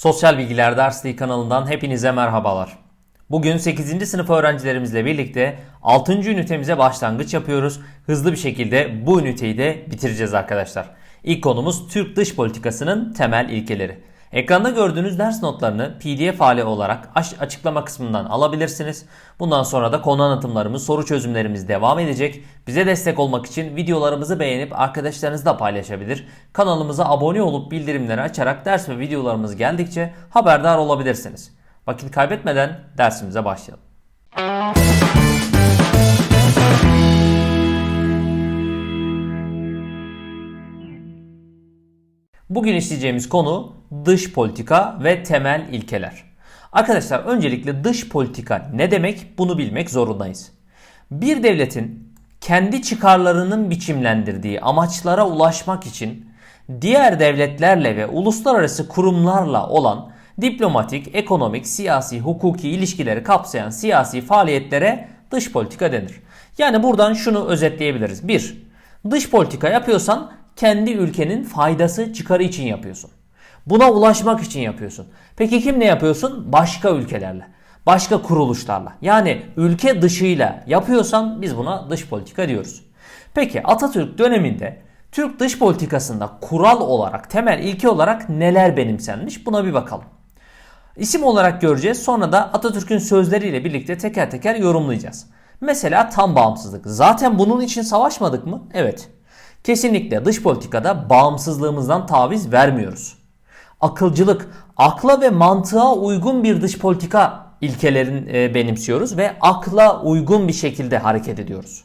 Sosyal Bilgiler Dersliği kanalından hepinize merhabalar. Bugün 8. sınıf öğrencilerimizle birlikte 6. ünitemize başlangıç yapıyoruz. Hızlı bir şekilde bu üniteyi de bitireceğiz arkadaşlar. İlk konumuz Türk dış politikasının temel ilkeleri. Ekranda gördüğünüz ders notlarını PDF hali olarak açıklama kısmından alabilirsiniz. Bundan sonra da konu anlatımlarımız, soru çözümlerimiz devam edecek. Bize destek olmak için videolarımızı beğenip arkadaşlarınızla paylaşabilir. Kanalımıza abone olup bildirimleri açarak ders ve videolarımız geldikçe haberdar olabilirsiniz. Vakit kaybetmeden dersimize başlayalım. Bugün işleyeceğimiz konu dış politika ve temel ilkeler. Arkadaşlar öncelikle dış politika ne demek bunu bilmek zorundayız. Bir devletin kendi çıkarlarının biçimlendirdiği amaçlara ulaşmak için diğer devletlerle ve uluslararası kurumlarla olan diplomatik, ekonomik, siyasi, hukuki ilişkileri kapsayan siyasi faaliyetlere dış politika denir. Yani buradan şunu özetleyebiliriz. 1. Dış politika yapıyorsan kendi ülkenin faydası çıkarı için yapıyorsun. Buna ulaşmak için yapıyorsun. Peki kimle yapıyorsun? Başka ülkelerle. Başka kuruluşlarla. Yani ülke dışıyla yapıyorsan biz buna dış politika diyoruz. Peki Atatürk döneminde Türk dış politikasında kural olarak, temel ilke olarak neler benimsenmiş? Buna bir bakalım. İsim olarak göreceğiz. Sonra da Atatürk'ün sözleriyle birlikte teker teker yorumlayacağız. Mesela tam bağımsızlık. Zaten bunun için savaşmadık mı? Evet. Kesinlikle dış politikada bağımsızlığımızdan taviz vermiyoruz. Akılcılık, akla ve mantığa uygun bir dış politika ilkelerini e, benimsiyoruz ve akla uygun bir şekilde hareket ediyoruz.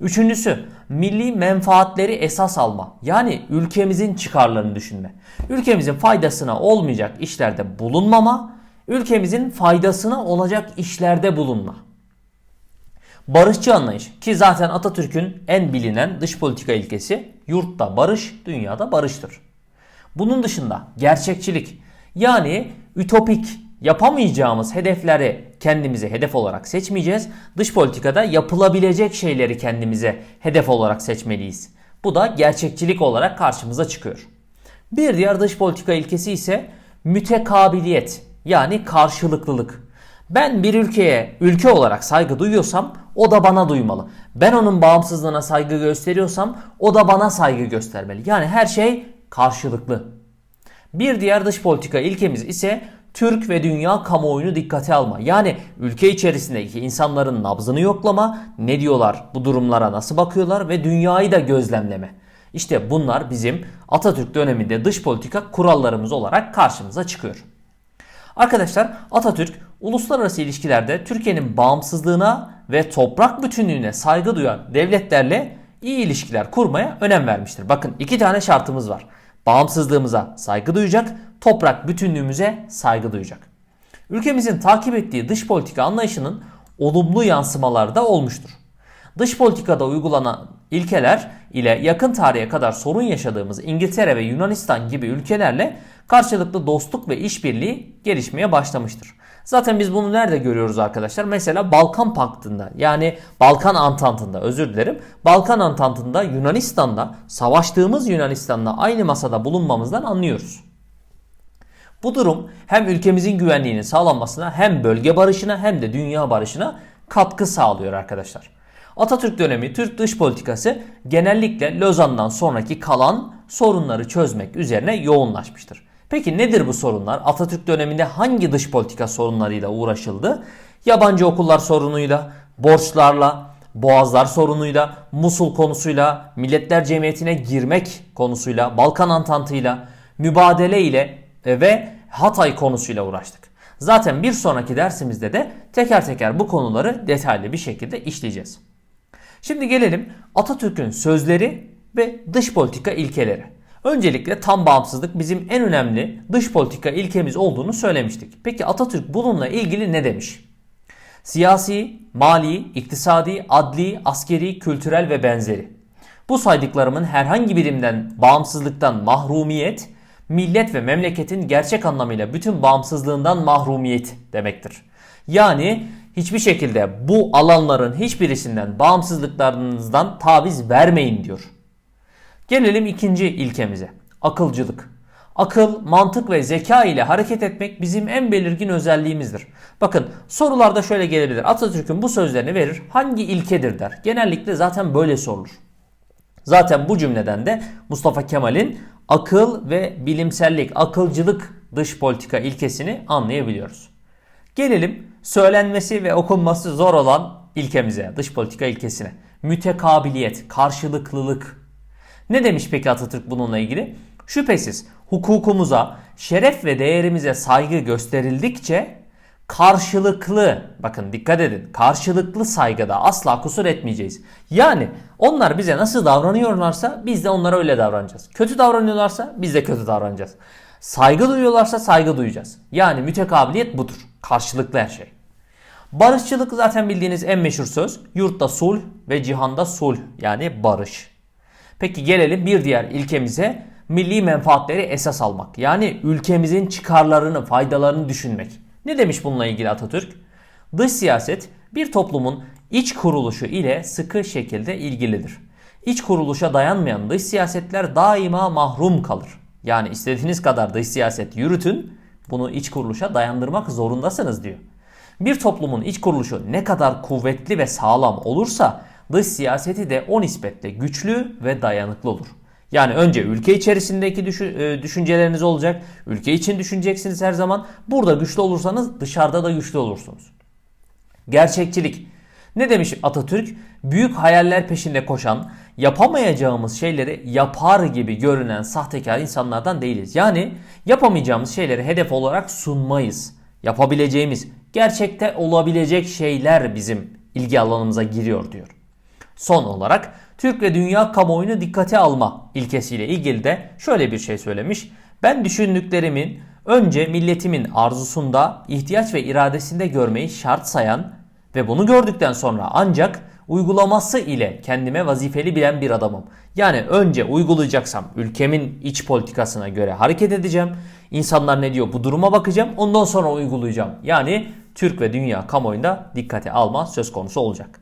Üçüncüsü milli menfaatleri esas alma. Yani ülkemizin çıkarlarını düşünme. Ülkemizin faydasına olmayacak işlerde bulunmama, ülkemizin faydasına olacak işlerde bulunma. Barışçı anlayış ki zaten Atatürk'ün en bilinen dış politika ilkesi yurtta barış, dünyada barıştır. Bunun dışında gerçekçilik yani ütopik yapamayacağımız hedefleri kendimize hedef olarak seçmeyeceğiz. Dış politikada yapılabilecek şeyleri kendimize hedef olarak seçmeliyiz. Bu da gerçekçilik olarak karşımıza çıkıyor. Bir diğer dış politika ilkesi ise mütekabiliyet yani karşılıklılık. Ben bir ülkeye ülke olarak saygı duyuyorsam o da bana duymalı. Ben onun bağımsızlığına saygı gösteriyorsam o da bana saygı göstermeli. Yani her şey karşılıklı. Bir diğer dış politika ilkemiz ise Türk ve dünya kamuoyunu dikkate alma. Yani ülke içerisindeki insanların nabzını yoklama, ne diyorlar, bu durumlara nasıl bakıyorlar ve dünyayı da gözlemleme. İşte bunlar bizim Atatürk döneminde dış politika kurallarımız olarak karşımıza çıkıyor. Arkadaşlar Atatürk uluslararası ilişkilerde Türkiye'nin bağımsızlığına ve toprak bütünlüğüne saygı duyan devletlerle iyi ilişkiler kurmaya önem vermiştir. Bakın iki tane şartımız var. Bağımsızlığımıza saygı duyacak, toprak bütünlüğümüze saygı duyacak. Ülkemizin takip ettiği dış politika anlayışının olumlu yansımaları da olmuştur. Dış politikada uygulanan ilkeler ile yakın tarihe kadar sorun yaşadığımız İngiltere ve Yunanistan gibi ülkelerle karşılıklı dostluk ve işbirliği gelişmeye başlamıştır. Zaten biz bunu nerede görüyoruz arkadaşlar? Mesela Balkan Paktı'nda yani Balkan Antantı'nda özür dilerim. Balkan Antantı'nda Yunanistan'da savaştığımız Yunanistan'la aynı masada bulunmamızdan anlıyoruz. Bu durum hem ülkemizin güvenliğinin sağlanmasına hem bölge barışına hem de dünya barışına katkı sağlıyor arkadaşlar. Atatürk dönemi Türk dış politikası genellikle Lozan'dan sonraki kalan sorunları çözmek üzerine yoğunlaşmıştır. Peki nedir bu sorunlar? Atatürk döneminde hangi dış politika sorunlarıyla uğraşıldı? Yabancı okullar sorunuyla, borçlarla, boğazlar sorunuyla, Musul konusuyla, Milletler Cemiyeti'ne girmek konusuyla, Balkan Antantı'yla, mübadele ile ve Hatay konusuyla uğraştık. Zaten bir sonraki dersimizde de teker teker bu konuları detaylı bir şekilde işleyeceğiz. Şimdi gelelim Atatürk'ün sözleri ve dış politika ilkeleri. Öncelikle tam bağımsızlık bizim en önemli dış politika ilkemiz olduğunu söylemiştik. Peki Atatürk bununla ilgili ne demiş? Siyasi, mali, iktisadi, adli, askeri, kültürel ve benzeri. Bu saydıklarımın herhangi birinden bağımsızlıktan mahrumiyet, millet ve memleketin gerçek anlamıyla bütün bağımsızlığından mahrumiyet demektir. Yani hiçbir şekilde bu alanların hiçbirisinden bağımsızlıklarınızdan taviz vermeyin diyor. Gelelim ikinci ilkemize. Akılcılık. Akıl, mantık ve zeka ile hareket etmek bizim en belirgin özelliğimizdir. Bakın sorularda şöyle gelebilir. Atatürk'ün bu sözlerini verir. Hangi ilkedir der. Genellikle zaten böyle sorulur. Zaten bu cümleden de Mustafa Kemal'in akıl ve bilimsellik, akılcılık dış politika ilkesini anlayabiliyoruz. Gelelim söylenmesi ve okunması zor olan ilkemize, dış politika ilkesine. Mütekabiliyet, karşılıklılık. Ne demiş peki Atatürk bununla ilgili? Şüphesiz hukukumuza, şeref ve değerimize saygı gösterildikçe karşılıklı, bakın dikkat edin, karşılıklı saygıda asla kusur etmeyeceğiz. Yani onlar bize nasıl davranıyorlarsa biz de onlara öyle davranacağız. Kötü davranıyorlarsa biz de kötü davranacağız. Saygı duyuyorlarsa saygı duyacağız. Yani mütekabiliyet budur. Karşılıklı her şey. Barışçılık zaten bildiğiniz en meşhur söz. Yurtta sulh ve cihanda sulh yani barış. Peki gelelim bir diğer ilkemize milli menfaatleri esas almak. Yani ülkemizin çıkarlarını, faydalarını düşünmek. Ne demiş bununla ilgili Atatürk? Dış siyaset bir toplumun iç kuruluşu ile sıkı şekilde ilgilidir. İç kuruluşa dayanmayan dış siyasetler daima mahrum kalır. Yani istediğiniz kadar dış siyaset yürütün, bunu iç kuruluşa dayandırmak zorundasınız diyor. Bir toplumun iç kuruluşu ne kadar kuvvetli ve sağlam olursa dış siyaseti de o nispetle güçlü ve dayanıklı olur. Yani önce ülke içerisindeki düşünceleriniz olacak. Ülke için düşüneceksiniz her zaman. Burada güçlü olursanız dışarıda da güçlü olursunuz. Gerçekçilik. Ne demiş Atatürk? Büyük hayaller peşinde koşan, yapamayacağımız şeyleri yapar gibi görünen sahtekar insanlardan değiliz. Yani yapamayacağımız şeyleri hedef olarak sunmayız. Yapabileceğimiz, gerçekte olabilecek şeyler bizim ilgi alanımıza giriyor diyor. Son olarak Türk ve dünya kamuoyunu dikkate alma ilkesiyle ilgili de şöyle bir şey söylemiş. Ben düşündüklerimin önce milletimin arzusunda, ihtiyaç ve iradesinde görmeyi şart sayan ve bunu gördükten sonra ancak uygulaması ile kendime vazifeli bilen bir adamım. Yani önce uygulayacaksam ülkemin iç politikasına göre hareket edeceğim. İnsanlar ne diyor bu duruma bakacağım ondan sonra uygulayacağım. Yani Türk ve dünya kamuoyunda dikkate alma söz konusu olacak.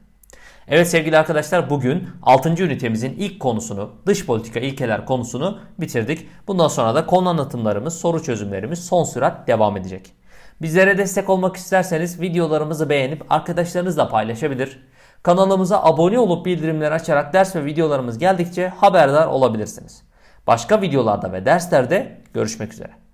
Evet sevgili arkadaşlar bugün 6. ünitemizin ilk konusunu dış politika ilkeler konusunu bitirdik. Bundan sonra da konu anlatımlarımız, soru çözümlerimiz son sürat devam edecek. Bizlere destek olmak isterseniz videolarımızı beğenip arkadaşlarınızla paylaşabilir. Kanalımıza abone olup bildirimleri açarak ders ve videolarımız geldikçe haberdar olabilirsiniz. Başka videolarda ve derslerde görüşmek üzere.